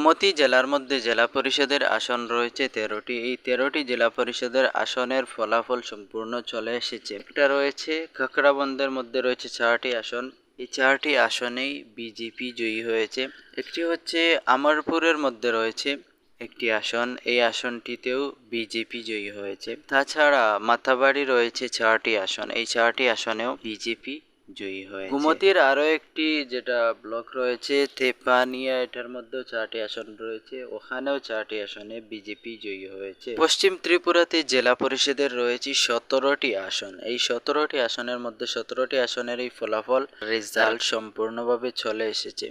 গোমতী জেলার মধ্যে জেলা পরিষদের আসন রয়েছে তেরোটি। এই তেরোটি জেলা পরিষদের আসনের ফলাফল সম্পূর্ণ চলে এসেছে। একটা রয়েছে, খাকড়াবন্দের মধ্যে রয়েছে চারটি আসন। এই চারটি আসনেই বিজেপি জয়ী হয়েছে। একটি হচ্ছে আমারপুরের মধ্যে রয়েছে একটি আসন। এই আসনটিতেও বিজেপি জয়ী হয়েছে। তাছাড়া মাথাবাড়ি রয়েছে চারটি আসন। এই চারটি আসনেও বিজেপি জয়ী হয়ে গুমতির আরও একটি যেটা ব্লক রয়েছে, থেপানিয়া, এটার মধ্যেও চারটি আসন রয়েছে। ওখানেও চারটি আসনে বিজেপি জয়ী হয়েছে। পশ্চিম ত্রিপুরাতে জেলা পরিষদের রয়েছে সতেরোটি আসন। এই সতেরোটি আসনের মধ্যে সতেরোটি আসনের এই ফলাফল রেজাল্ট সম্পূর্ণভাবে চলে এসেছে।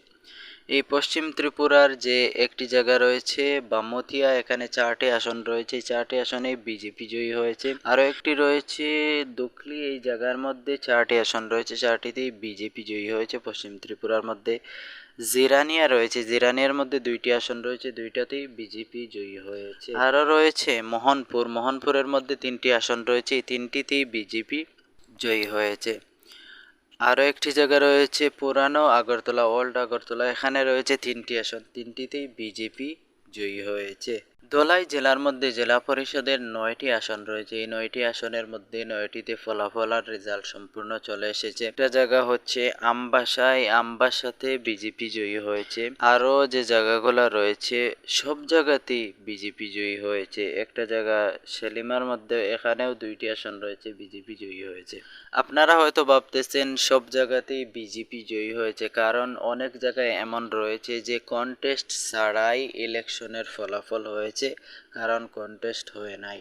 এই পশ্চিম ত্রিপুরার যে একটি জায়গা রয়েছে বামতিয়া এখানে চারটি আসন রয়েছে। চারটি আসনে বিজেপি জয়ী হয়েছে। আরও একটি রয়েছে দুকলি, এই জায়গার মধ্যে চারটি আসন রয়েছে। চারটিতেই বিজেপি জয়ী হয়েছে পশ্চিম ত্রিপুরার মধ্যে। জিরানিয়া রয়েছে। জিরানিয়ার মধ্যে দুইটি আসন রয়েছে, দুইটাতেই বিজেপি জয়ী হয়েছে। আরও রয়েছে মোহনপুর। মোহনপুরের মধ্যে তিনটি আসন রয়েছে। এই তিনটিতেই বিজেপি জয়ী হয়েছে। আরও একটি জায়গা রয়েছে পুরানো আগরতলা ওল্ড আগরতলা। এখানে রয়েছে তিনটি আসন। তিনটিতেই বিজেপি জয়ী হয়েছে। ধলাই জেলার মধ্যে জেলা পরিষদের নয়টি আসন রয়েছে। এই নয়টি আসনের মধ্যে নয়টিতে ফলাফল আর রেজাল্ট সম্পূর্ণ চলে এসেছে। একটা জায়গা হচ্ছে আমবাসা এই আমবাসাতে বিজেপি জয়ী হয়েছে। আরও যে জায়গাগুলো রয়েছে, সব জায়গাতেই বিজেপি জয়ী হয়েছে। একটা জায়গা সেলিমার মধ্যে, এখানেও দুইটি আসন রয়েছে, বিজেপি জয়ী হয়েছে। আপনারা হয়তো ভাবতেছেন, সব জায়গাতেই বিজেপি জয়ী হয়েছে। কারণ অনেক জায়গায় এমন রয়েছে যে কন্টেস্ট ছাড়াই ইলেকশনের ফলাফল হয়েছে কারণ কন্টেস্ট হয়ে নাই।